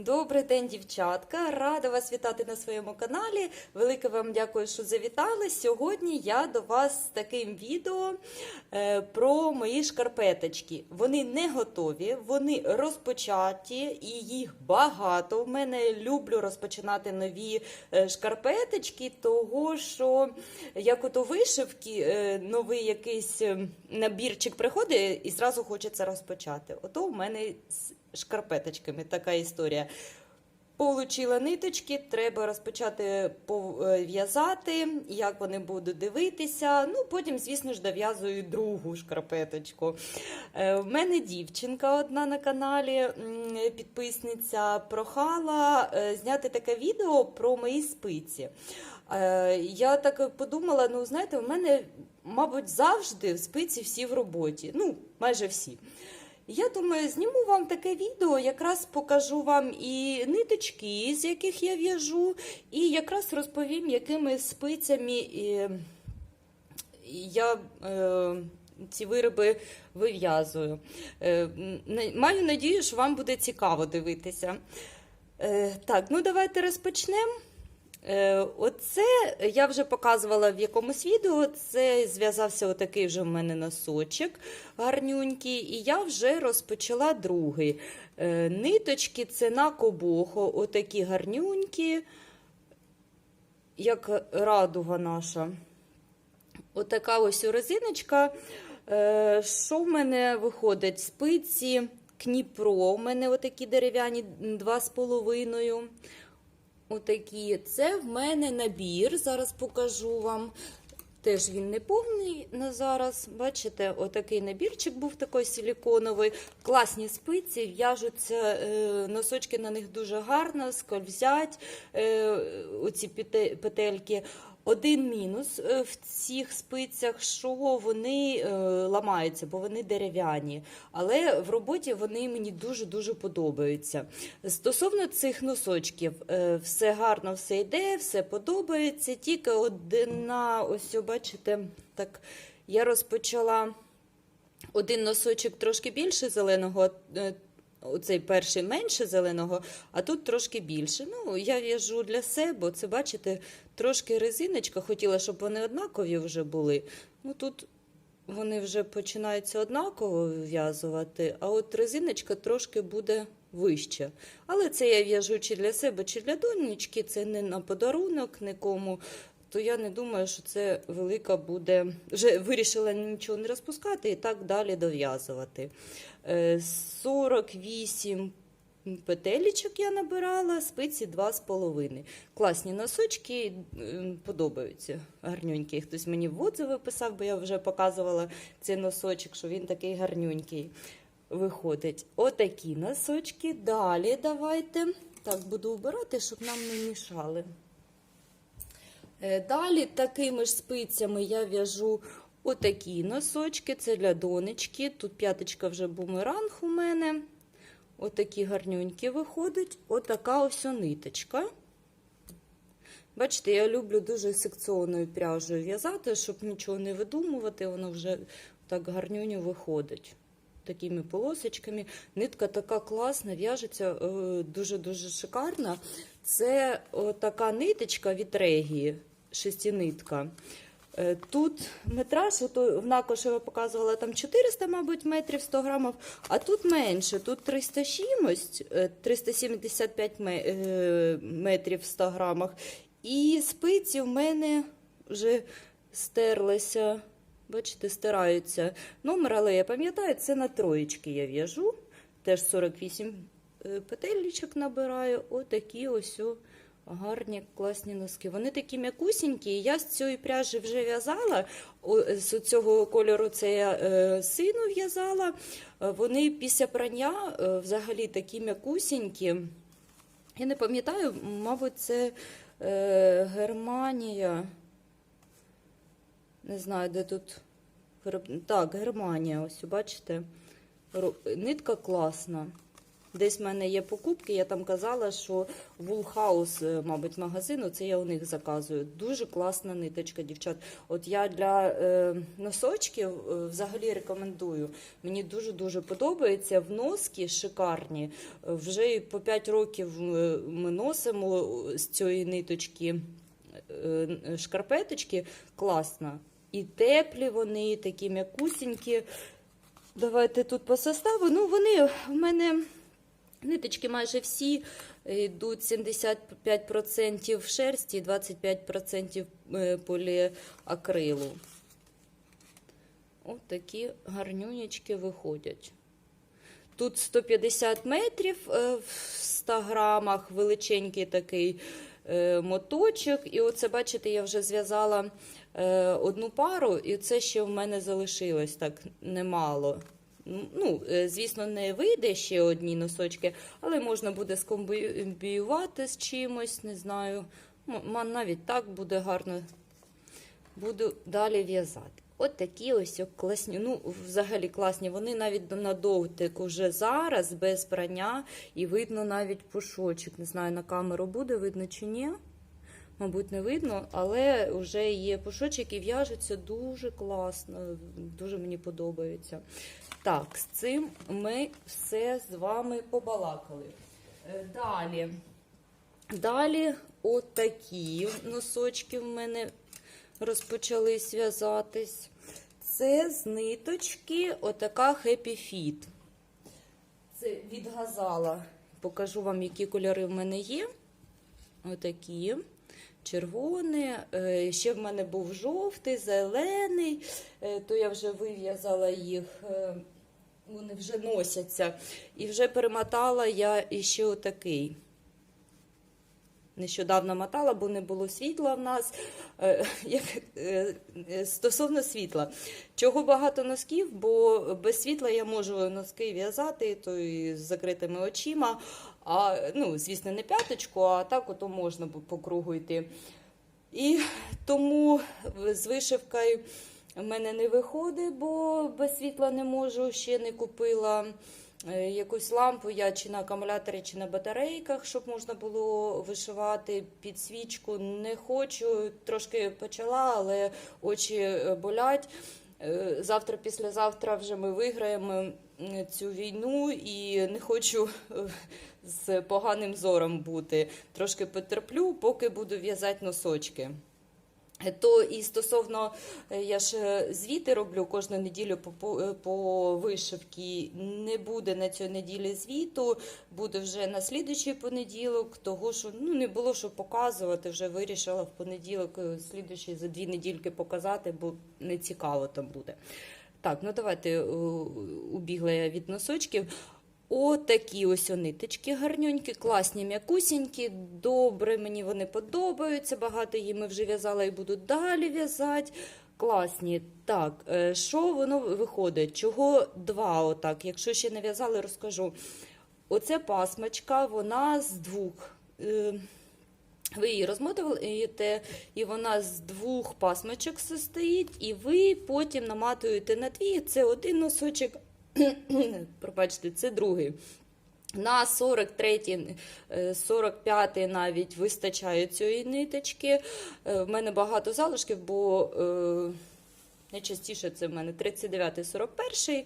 Добрий день, дівчатка! Рада вас вітати на своєму каналі. Велике вам дякую, що завітали. Сьогодні я до вас з таким відео е, про мої шкарпеточки. Вони не готові, вони розпочаті і їх багато. В мене люблю розпочинати нові е, шкарпеточки, того що як ото вишивки, е, новий якийсь е, набірчик приходить і зразу хочеться розпочати. Ото в мене шкарпеточками така історія. Получила ниточки, треба розпочати пов- в'язати, як вони будуть дивитися. Ну, потім, звісно ж, дов'язую другу шкарпеточку. Е, В мене дівчинка одна на каналі, підписниця, прохала е, зняти таке відео про мої спиці. Е, Я так подумала: ну, знаєте, у мене, мабуть, завжди в спиці всі в роботі. Ну, майже всі. Я думаю, зніму вам таке відео, якраз покажу вам і ниточки, з яких я в'яжу, і якраз розповім, якими спицями я е, ці вироби вив'язую. Е, маю надію, що вам буде цікаво дивитися. Е, так, ну давайте розпочнемо. Е, Оце я вже показувала в якомусь відео. Це зв'язався отакий вже в мене носочок гарнюнький, і я вже розпочала другий. Е, Ниточки це на кобохо, отакі гарнюнькі, як радуга наша. Отака ось резиночка. Е, Що в мене виходить? Спиці Кніпро. У мене отакі дерев'яні 2,5. Отакі. Це в мене набір. Зараз покажу вам. Теж він не повний на зараз. Бачите, отакий набірчик був такий силіконовий. Класні спиці, в'яжуться е, носочки на них дуже гарно, скользять е, оці петельки. Один мінус е, в цих спицях, що вони е, ламаються, бо вони дерев'яні. Але в роботі вони мені дуже-дуже подобаються. Стосовно цих носочків, е, все гарно, все йде, все подобається. Тільки одна, ось бачите, так я розпочала один носочок трошки більше зеленого. Оцей перший менше зеленого, а тут трошки більше. Ну, я в'яжу для себе. Це, бачите, трошки резиночка. Хотіла, щоб вони однакові вже були. Ну, тут вони вже починаються однаково в'язувати, а от резиночка трошки буде вища. Але це я в'яжу чи для себе, чи для донечки, це не на подарунок нікому. То я не думаю, що це велика буде. Вже вирішила нічого не розпускати і так далі дов'язувати. Е, 48 петелечок я набирала, спиці 2,5. Класні носочки, е, подобаються гарнюнькі. Хтось мені в отзиви писав, бо я вже показувала цей носочок, що він такий гарнюнький виходить. Отакі носочки. Далі давайте. Так, буду обирати, щоб нам не мішали. Е, Далі такими ж спицями я в'яжу отакі носочки. Це для донечки. Тут п'яточка вже бумеранг у мене. Отакі гарнюнькі виходять. Отака ось ниточка. Бачите, я люблю дуже секціонною пряжею в'язати, щоб нічого не видумувати, воно вже так гарнюню виходить. Такими полосочками. Нитка така класна, в'яжеться е, дуже-дуже шикарна. Це така ниточка від регії, шестинитка. Е, Тут метраж, в накошево показувала там 400, мабуть, метрів 100 грамів, а тут менше, тут 300 чимось, е, 375 е, метрів 100 грамах. І спиці в мене вже стерлися, бачите, стираються. Номер, але я пам'ятаю, це на троєчки я в'яжу. Теж 48 е, петелечок набираю. Отакі ось о гарні класні носки. Вони такі м'якусінькі. Я з цієї пряжі вже в'язала. З цього кольору це я е, сину в'язала. Е, Вони після прання е, взагалі такі м'якусінькі. Я не пам'ятаю, мабуть, це Германія. Не знаю, де тут. Так, Германія, ось бачите. Нитка класна. Десь в мене є покупки, я там казала, що Woolhouse, е, мабуть, магазину, це я у них заказую. Дуже класна ниточка, дівчат. От я для е, носочків е, взагалі рекомендую. Мені дуже-дуже подобається. В носки шикарні. Вже по 5 років е, ми носимо з цієї ниточки е, шкарпеточки. Класно. І теплі вони, такі м'якусінькі. Давайте тут по составу. Ну, вони в мене ниточки майже всі йдуть 75% шерсті і 25% е, поліакрилу. Ось такі гарнюнечки виходять. Тут 150 метрів е, в 100 грамах, величенький такий е, моточок. І оце, бачите, я вже зв'язала е, одну пару, і це ще в мене залишилось так немало. Ну, е, звісно, не вийде ще одні носочки, але можна буде скомбіювати з чимось, не знаю. Навіть так буде гарно. Буду далі в'язати. От такі ось класні. Ну, взагалі класні. Вони навіть на дотик уже зараз, без прання, і видно навіть пушочок. Не знаю, на камеру буде видно чи ні. Мабуть, не видно, але вже є пушочок і в'яжуться дуже класно, дуже мені подобається. Так, з цим ми все з вами побалакали. Е, Далі. Далі отакі носочки в мене розпочали зв'язатись. Це з ниточки отака Happy Fit. Це від газала. Покажу вам, які кольори в мене є. Отакі. Червоний, Е, ще в мене був жовтий, зелений, Е, то я вже вив'язала їх, е, вони вже носяться. І вже перемотала я іще отакий. Нещодавно мотала, бо не було світла в нас. Е, е, е, стосовно світла. Чого багато носків, бо без світла я можу носки в'язати, то з закритими очима. А, ну, звісно, не п'яточку, а так ото можна по кругу йти. І тому з вишивкою в мене не виходить, бо без світла не можу, ще не купила якусь лампу, я чи на акумуляторі, чи на батарейках, щоб можна було вишивати під свічку. Не хочу, трошки почала, але очі е, болять. Е, Завтра, післязавтра вже ми виграємо цю війну і не хочу е, з поганим зором бути. Трошки потерплю, поки буду в'язати носочки. То і стосовно, е, я ж е, звіти роблю кожну неділю по, по, е, по вишивці. Не буде на цій неділі звіту, буде вже на слідуючий понеділок, того що ну, не було що показувати, вже вирішила в понеділок, слідуючий за дві недільки показати, бо не цікаво там буде. Так, ну давайте убігла я від носочків. Отакі ось ниточки гарнюнькі, класні, м'якусінькі, добре, мені вони подобаються. Багато її ми вже в'язала і буду далі в'язати. Класні. Так, е, що воно виходить? Чого два отак? Якщо ще не в'язали, розкажу. Оце пасмочка, вона з двох. е, Ви її розмотуєте, і вона з двох пасмочок состоїть, і ви потім наматуєте на дві. Це один носочок, пробачте, це другий. На 43, 45 навіть вистачає цієї ниточки. Е, В мене багато залишків, бо е, найчастіше це в мене 39, 41.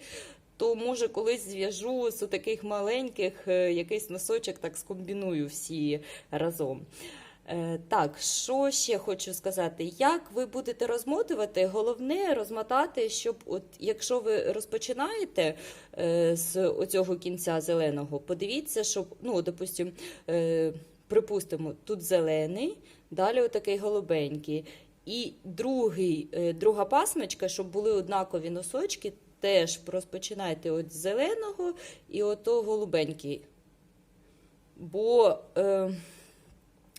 То може колись зв'яжу з таких маленьких е, якийсь носочок, так скомбіную всі разом. Е, Так, що ще хочу сказати? Як ви будете розмотувати, головне розмотати, щоб, от, якщо ви розпочинаєте е, з оцього кінця зеленого, подивіться, щоб, ну, допустим, е, припустимо, тут зелений, далі отакий голубенький. І другий, друга пасмочка, щоб були однакові носочки, теж розпочинайте от з зеленого і ото голубенький. Бо. Е,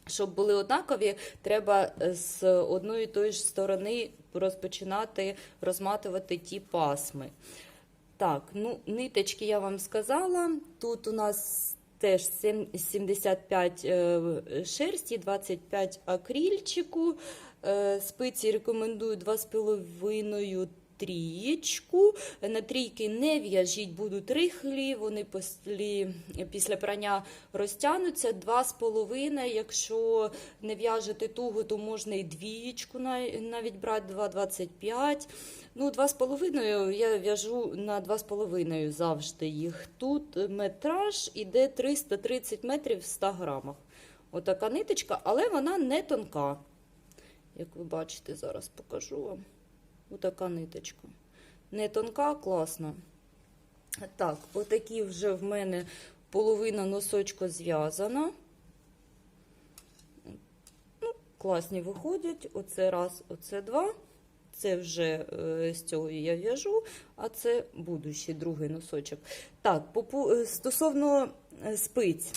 щоб були однакові, треба з одної і тої ж сторони розпочинати розматувати ті пасми. Так, ну, ниточки я вам сказала. Тут у нас теж 75 е, шерсті, 25 акрильчику. Е, Спиці рекомендую 2,5 трієчку. На трійки не в'яжіть, будуть рихлі, вони після, прання розтягнуться. Два з половиною, якщо не в'яжете туго, то можна і двієчку навіть брати 2,25. Ну, 2,5 я в'яжу на 2,5 завжди їх. Тут метраж іде 330 метрів в 100 грамах. Отака ниточка, але вона не тонка. Як ви бачите, зараз покажу вам. Отака ниточка. Не тонка, класна. Так, отакі вже в мене половина носочка зв'язана. Ну, класні виходять. Оце раз, оце два. Це вже е, з цього я в'яжу, а це будущий другий носочок. Так, е, стосовно е, спиць.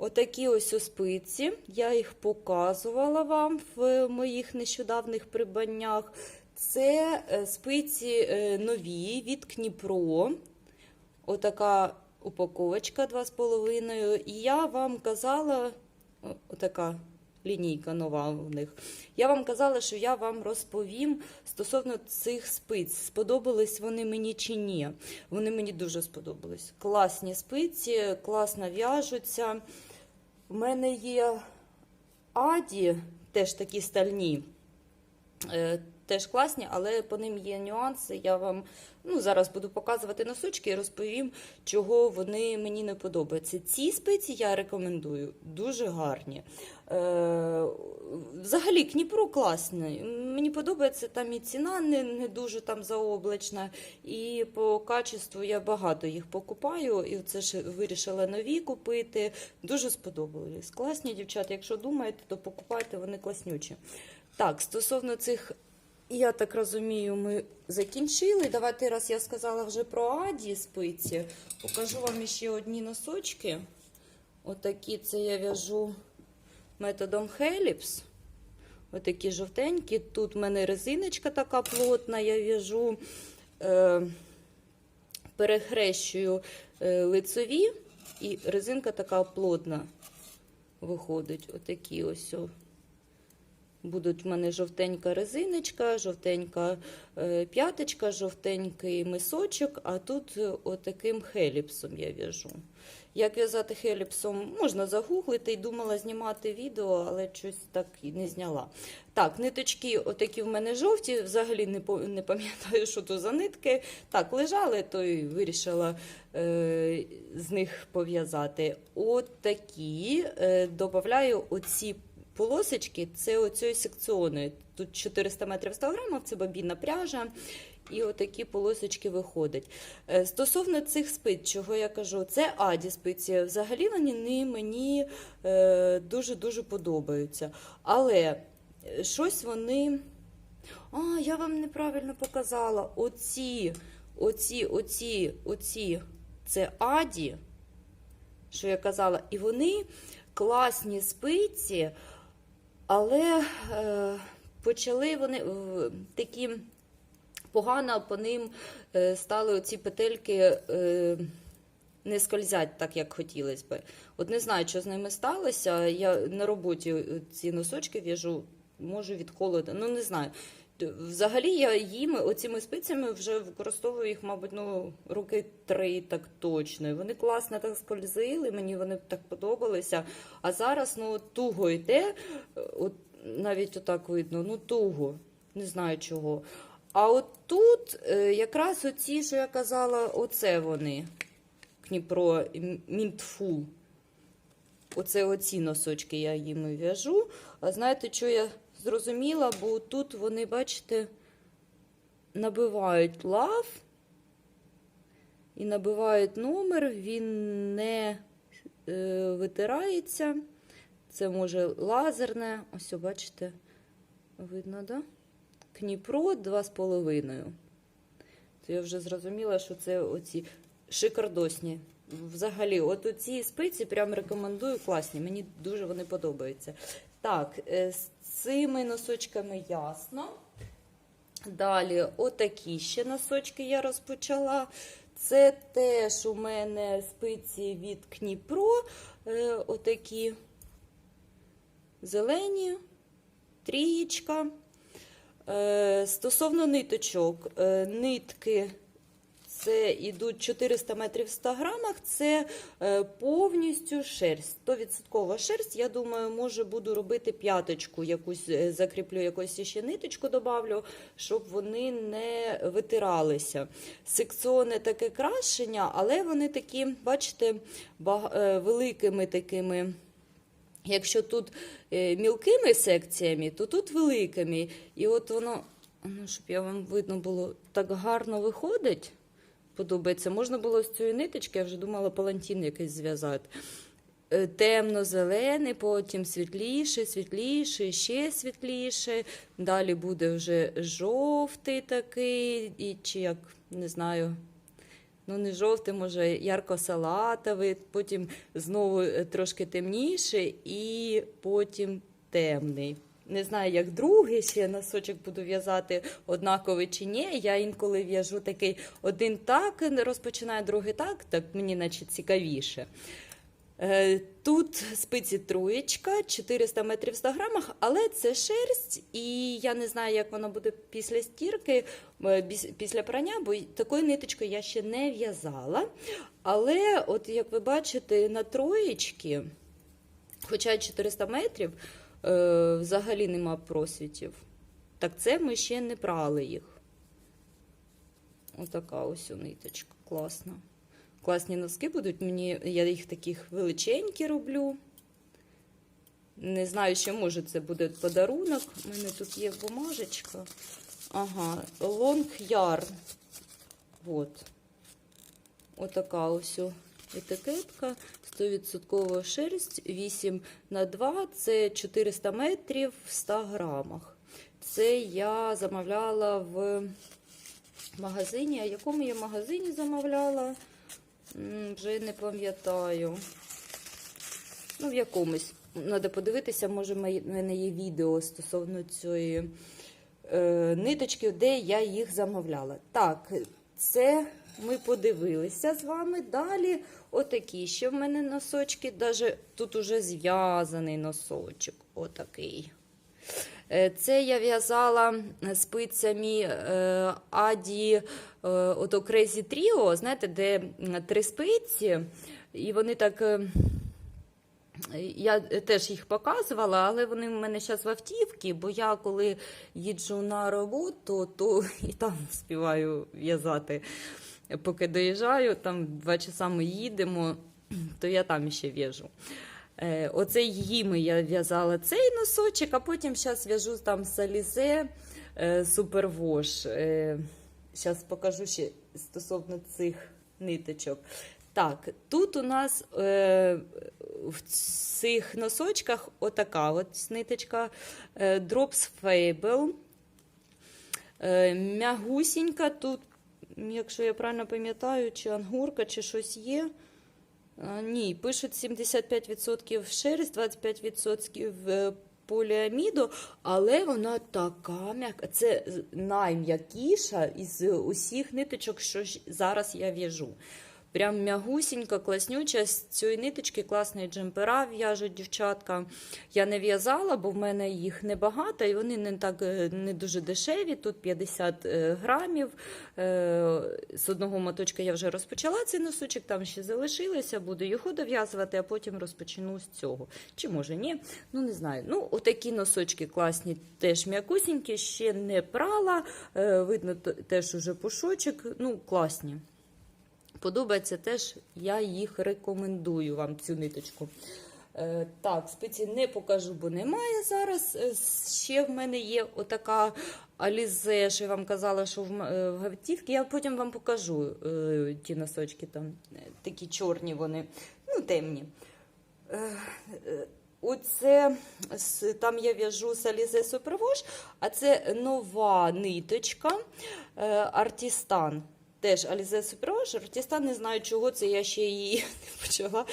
Отакі ось у спиці. Я їх показувала вам в моїх нещодавних придбаннях. Це е, спиці е, нові від Кніпро. Отака упаковочка 2,5. І я вам казала, отака лінійка нова у них. Я вам казала, що я вам розповім стосовно цих спиць. Сподобались вони мені чи ні. Вони мені дуже сподобались. Класні спиці, класно в'яжуться. У мене є аді, теж такі стальні. Теж класні, але по ним є нюанси. Я вам ну, зараз буду показувати носочки і розповім, чого вони мені не подобаються. Ці спиці я рекомендую, дуже гарні. Е, взагалі, Кніпро класний. Мені подобається там і ціна не, не дуже там заоблачна, і по качеству я багато їх покупаю. І це ж вирішила нові купити. Дуже сподобались. Класні дівчата. Якщо думаєте, то покупайте, вони класнючі. Так, стосовно цих я так розумію, ми закінчили. Давайте раз я сказала вже про Аді спиці. Покажу вам ще одні носочки. Отакі це я в'яжу методом Хеліпс. Отакі жовтенькі. Тут в мене резиночка така плотна, я в'яжу, е, перехрещую е, лицеві, і резинка така плотна виходить. Отакі ось. Будуть в мене жовтенька резиночка, жовтенька е, п'яточка, жовтенький мисочок, а тут е, отаким хеліпсом я в'яжу. Як в'язати хеліпсом, можна загуглити і думала знімати відео, але щось так і не зняла. Так, ниточки отакі в мене жовті, взагалі не, пам'ятаю, що то за нитки. Так, лежали, то й вирішила е, з них пов'язати. От такі е, додаю оці полосочки, це оцієї секціони. Тут 400 метрів 100 грамів, це бабінна пряжа. І отакі полосочки виходять. Е, Стосовно цих спиць, чого я кажу, це аді спиці. Взагалі вони мені дуже-дуже подобаються. Але е, щось вони. А, я вам неправильно показала. Оці, оці, оці, оці це аді, що я казала, і вони класні спиці, але е, почали вони е, такі погано по ним е, стали оці петельки е, не скользять так, як хотілося би. От не знаю, що з ними сталося. Я на роботі ці носочки в'яжу, можу відколоти. Ну, не знаю. Взагалі я їм оціми спицями вже використовую їх, мабуть, ну, роки три так точно. Вони класно так скользили, мені вони так подобалися. А зараз ну, туго йде, от, навіть отак видно, ну туго, не знаю чого. А от тут е, якраз оці, що я казала, оце вони. Кніпро Мінтфул. Оце оці носочки я їм в'яжу. А знаєте, що я зрозуміла? Бо тут вони, бачите, набивають лав і набивають номер, він не е, витирається. Це може лазерне. Ось, бачите, видно, да? Кніпро 2,5. То я вже зрозуміла, що це оці шикардосні. Взагалі, от оці спиці прям рекомендую класні. Мені дуже вони подобаються. Так, е, з цими носочками ясно. Далі, отакі ще носочки я розпочала. Це теж у мене спиці від Кніпро. Е, отакі зелені, трієчка. Е, Стосовно ниточок, нитки це йдуть 400 метрів в 100 грамах, це е, повністю шерсть. 100% шерсть, я думаю, може буду робити п'яточку, якусь е, закріплю якусь ще ниточку, добавлю, щоб вони не витиралися. Секціоне таке крашення, але вони такі, бачите, е, великими такими. Якщо тут мілкими секціями, то тут великими. І от воно, ну, щоб я вам видно було, так гарно виходить. Подобається. Можна було з цієї ниточки, я вже думала, палантін якийсь зв'язати. Е, Темно-зелений, потім світліше, світліше, ще світліше. Далі буде вже жовтий такий, і чи як не знаю. Ну, не жовтий, може, ярко-салатовий, потім знову е, трошки темніше і потім темний. Не знаю, як другий ще носочок буду в'язати однаковий чи ні. Я інколи в'яжу такий один так розпочинаю, другий так, так мені наче цікавіше. Е, Тут спиці троєчка, 400 метрів в 100 грамах, але це шерсть, і я не знаю, як воно буде після стірки, е, після прання, бо такою ниточкою я ще не в'язала. Але, от як ви бачите, на троєчки, хоча 400 метрів, взагалі нема просвітів. Так це ми ще не прали їх. Отака ось у ниточка, класна. Класні носки будуть. Мені, я їх таких величенькі роблю. Не знаю, ще може це буде подарунок. У мене тут є бумажечка. Ага, Long Yarn. От. Отака ось етикетка. 100% шерсть 8 на 2 це 400 метрів в 100 грамах. Це я замовляла в магазині. А якому я магазині замовляла? Вже не пам'ятаю. Ну, в якомусь. Треба подивитися, може, в мене є відео стосовно цієї е, ниточки, де я їх замовляла. Так, це ми подивилися з вами. Далі отакі ще в мене носочки. Даже тут уже зв'язаний носочок. Отакий. Е, Це я в'язала спицями е, Аді е, ото Crazy Trio, знаєте, де три спиці, і вони так. Я теж їх показувала, але вони в мене зараз в автівці, бо я коли їджу на роботу, то і там співаю в'язати. Поки доїжджаю, там два часа ми їдемо, то я там ще в'яжу. Е, Оцей гіми я в'язала цей носочок, а потім зараз в'яжу там салізе е, супервош. Зараз покажу ще стосовно цих ниточок. Так, тут у нас е, в цих носочках отака от ниточка е, Drops Fable. Е, м'ягусінька тут, якщо я правильно пам'ятаю, чи ангурка, чи щось є. Ні, пишуть 75% шерсть, 25% е, поліаміду, але вона така м'яка. Це найм'якіша із усіх ниточок, що зараз я в'яжу. Прям м'ягусінька, класнюча. З цієї ниточки класні джемпера в'яжуть дівчатка. Я не в'язала, бо в мене їх небагато, і вони не так е, не дуже дешеві. Тут 50 е, грамів. Е, З одного моточка я вже розпочала цей носочок, там ще залишилося. Буду його дов'язувати, а потім розпочну з цього. Чи може ні? Ну не знаю. Ну, отакі носочки класні, теж м'якусінькі, ще не прала. Видно, теж уже пушочок. Ну, класні. Подобається теж, я їх рекомендую вам цю ниточку. Е, так, спиці не покажу, бо немає зараз. Е, Ще в мене є отака алізе, що я вам казала, що в, е, гавтівці. Я потім вам покажу ті носочки там, такі чорні вони, ну темні. Оце там я в'яжу Салізе Супервош, а це нова ниточка Артістан. Теж Алізе Супервош. Артістан не знаю, чого це я ще її не почала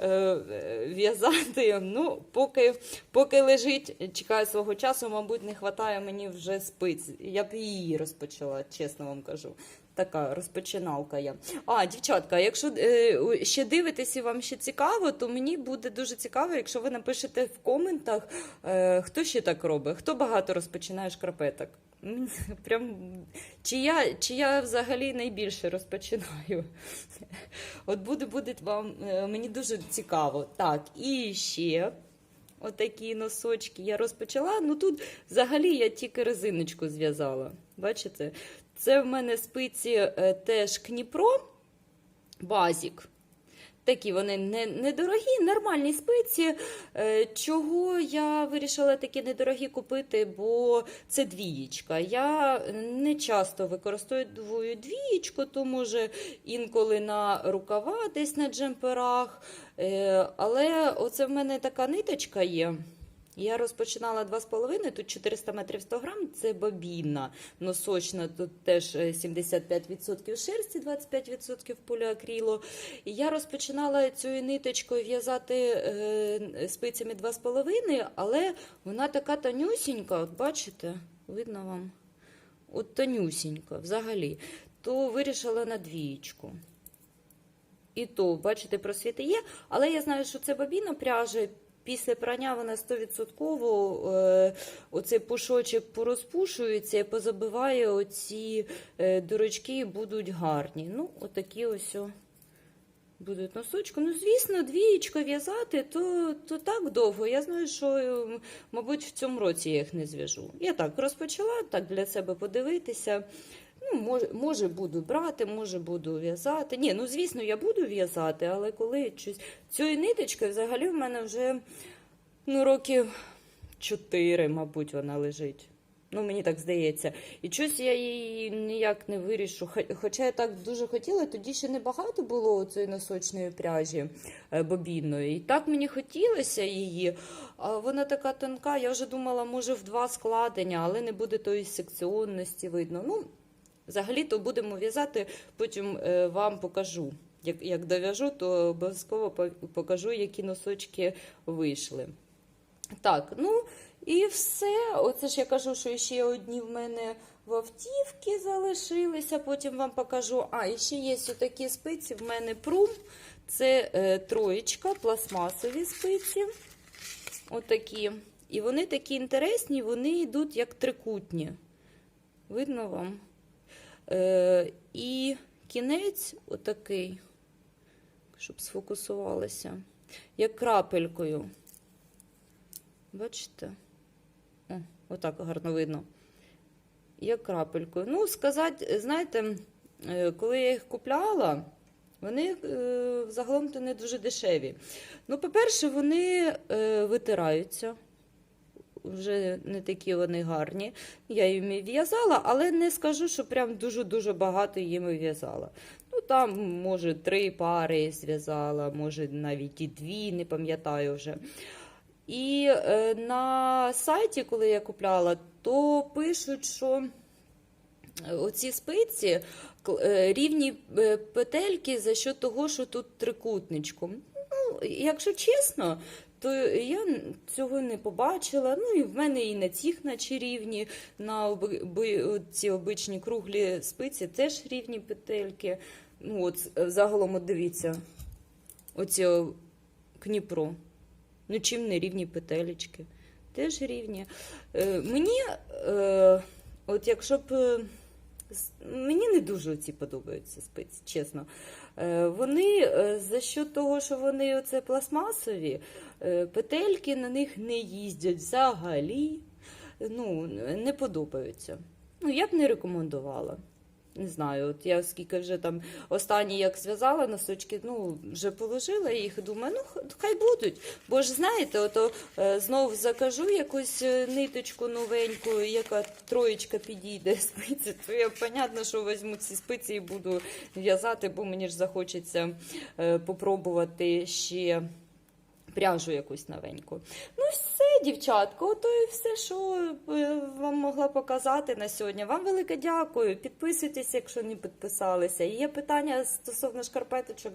е, в'язати. Ну, поки, поки лежить, чекаю свого часу, мабуть, не вистачає мені вже спиць. Я б її розпочала, чесно вам кажу. Така розпочиналка я. А, дівчатка, якщо е, ще дивитесь і вам ще цікаво, то мені буде дуже цікаво, якщо ви напишете в коментах, е, хто ще так робить, хто багато розпочинає шкарпеток. прям, чи я, чи я взагалі найбільше розпочинаю. От буде, буде вам, е, мені дуже цікаво. Так, і ще отакі носочки я розпочала. Ну тут взагалі я тільки резиночку зв'язала. Бачите? Це в мене спиці е, теж Кніпро, базік. Такі вони не, недорогі, нормальні спиці. Е, Чого я вирішила такі недорогі купити, бо це двієчка. Я не часто використовую двієчку, то може інколи на рукава, десь на джемперах. Е, Але оце в мене така ниточка є. Я розпочинала 2,5, тут 400 метрів 100 грам, це бобінна носочна, тут теж е, 75% шерсті, 25% поліакрилу. І я розпочинала цією ниточкою в'язати е, спицями 2,5, але вона така тонюсінька, от бачите, видно вам? От тонюсінька взагалі. То вирішила на двієчку. І то, бачите, просвіти є, але я знаю, що це бобіна пряжа. Після прання вона 100% е, оцей пушочок порозпушується і позабиває оці е, дирочки і будуть гарні. Ну, отакі ось будуть носочки. Ну, звісно, двієчко в'язати, то, то так довго. Я знаю, що, е, мабуть, в цьому році я їх не зв'яжу. Я так розпочала, так для себе подивитися. Ну, може, може, буду брати, може, буду в'язати. Ні, ну звісно, я буду в'язати, але коли щось. Цієї ниточки взагалі в мене вже ну, років чотири, мабуть, вона лежить. Ну, мені так здається. І щось я її ніяк не вирішу. Хоча я так дуже хотіла, тоді ще небагато було цієї носочної пряжі е, бобінної. І так мені хотілося її. А вона така тонка. Я вже думала, може, в два складення, але не буде тої секціонності видно. Ну, Взагалі-то будемо в'язати, потім е, вам покажу. Як, як дов'яжу, то обов'язково покажу, які носочки вийшли. Так, ну і все. Оце ж я кажу, що ще одні в мене в автівці залишилися. Потім вам покажу. А, і ще є такі спиці. В мене прум. Це е, троєчка, пластмасові спиці. Отакі. І вони такі інтересні, вони йдуть як трикутні. Видно вам? Е, і кінець отакий, щоб сфокусувалося, як крапелькою. Бачите? О, отак гарно видно. Як крапелькою. Ну, сказати, знаєте, е, коли я їх купляла, вони е, загалом-то не дуже дешеві. Ну, по-перше, вони витираються. Вже не такі вони гарні. Я їм в'язала, але не скажу, що прям дуже-дуже багато їм в'язала. Ну, там, може, три пари зв'язала, може, навіть і дві, не пам'ятаю вже. І е, на сайті, коли я купляла, то пишуть, що оці спиці е, рівні е, петельки за що того, що тут трикутничком. Ну, якщо чесно, то я цього не побачила. Ну і в мене і на цих наче рівні, на ці обичні круглі спиці теж рівні петельки. Ну, от е, загалом, от дивіться, оці кніпро. Ну, чим не рівні петелечки. Теж рівні. Е, мені, е, от якщо б. е, Мені не дуже ці подобаються спиці, чесно. Е, Вони за що того, що вони оце пластмасові, петельки на них не їздять взагалі. Ну, не подобаються. Ну, я б не рекомендувала. Не знаю, от я скільки вже там останні як зв'язала носочки, ну вже положила їх, думаю, ну хай будуть. Бо ж знаєте, ото е, знов закажу якусь е, ниточку новеньку, яка троєчка підійде спиці, то я понятно, що візьму ці спиці і буду в'язати, бо мені ж захочеться е, попробувати ще пряжу якусь новеньку. Ну, все, дівчатка, ото і все, що е, вам могла показати на сьогодні. Вам велике дякую. Підписуйтесь, якщо не підписалися. Є питання стосовно шкарпеточок,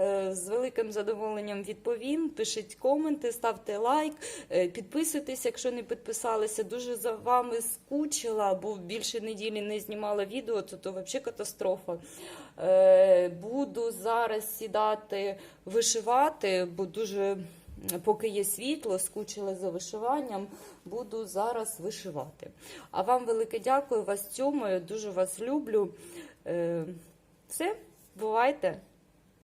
е, з великим задоволенням відповім. Пишіть коменти, ставте лайк, е, підписуйтесь, якщо не підписалися. Дуже за вами скучила, бо більше неділі не знімала відео, то, то взагалі катастрофа. Буду зараз сідати вишивати, бо дуже поки є світло, скучила за вишиванням, буду зараз вишивати. А вам велике дякую, вас цьому, дуже вас люблю. Е, Все, бувайте!